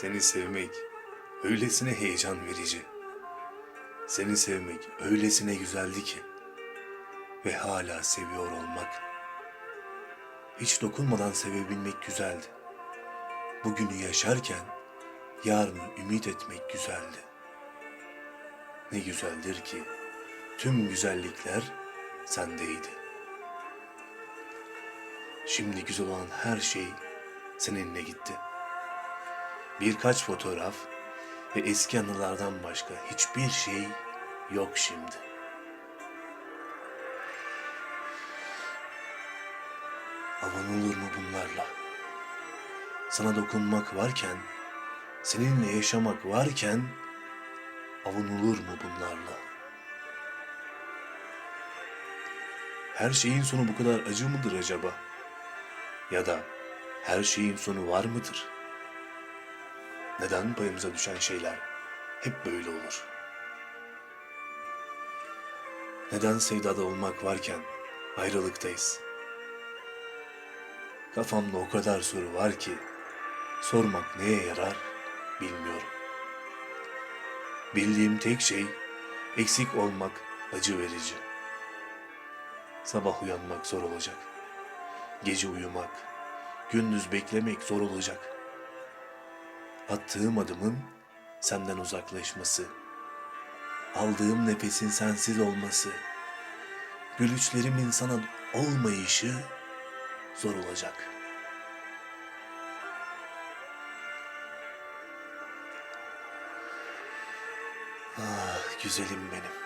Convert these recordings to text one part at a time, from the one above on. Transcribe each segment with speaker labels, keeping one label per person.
Speaker 1: Seni sevmek öylesine heyecan verici. Seni sevmek öylesine güzeldi ki ve hala seviyor olmak. Hiç dokunmadan sevebilmek güzeldi. Bugünü yaşarken yarını ümit etmek güzeldi. Ne güzeldir ki tüm güzellikler sendeydi. Şimdi güzel olan her şey seninle gitti. Birkaç fotoğraf ve eski anılardan başka hiçbir şey yok şimdi. Avunulur mu bunlarla? Sana dokunmak varken, seninle yaşamak varken avunulur mu bunlarla? Her şeyin sonu bu kadar acı mıdır acaba? Ya da her şeyin sonu var mıdır? Neden payımıza düşen şeyler hep böyle olur? Neden sevdada olmak varken ayrılıktayız? Kafamda o kadar soru var ki sormak neye yarar bilmiyorum. Bildiğim tek şey eksik olmak acı verici. Sabah uyanmak zor olacak. Gece uyumak, gündüz beklemek zor olacak. Attığım adımın senden uzaklaşması, aldığım nefesin sensiz olması, gülüşlerimin sana olmayışı zor olacak. Ah güzelim benim.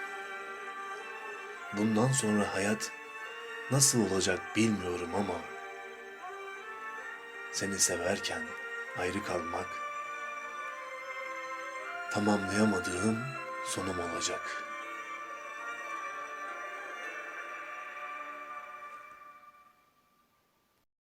Speaker 1: Bundan sonra hayat nasıl olacak bilmiyorum ama seni severken ayrı kalmak tamamlayamadığım sonum olacak.''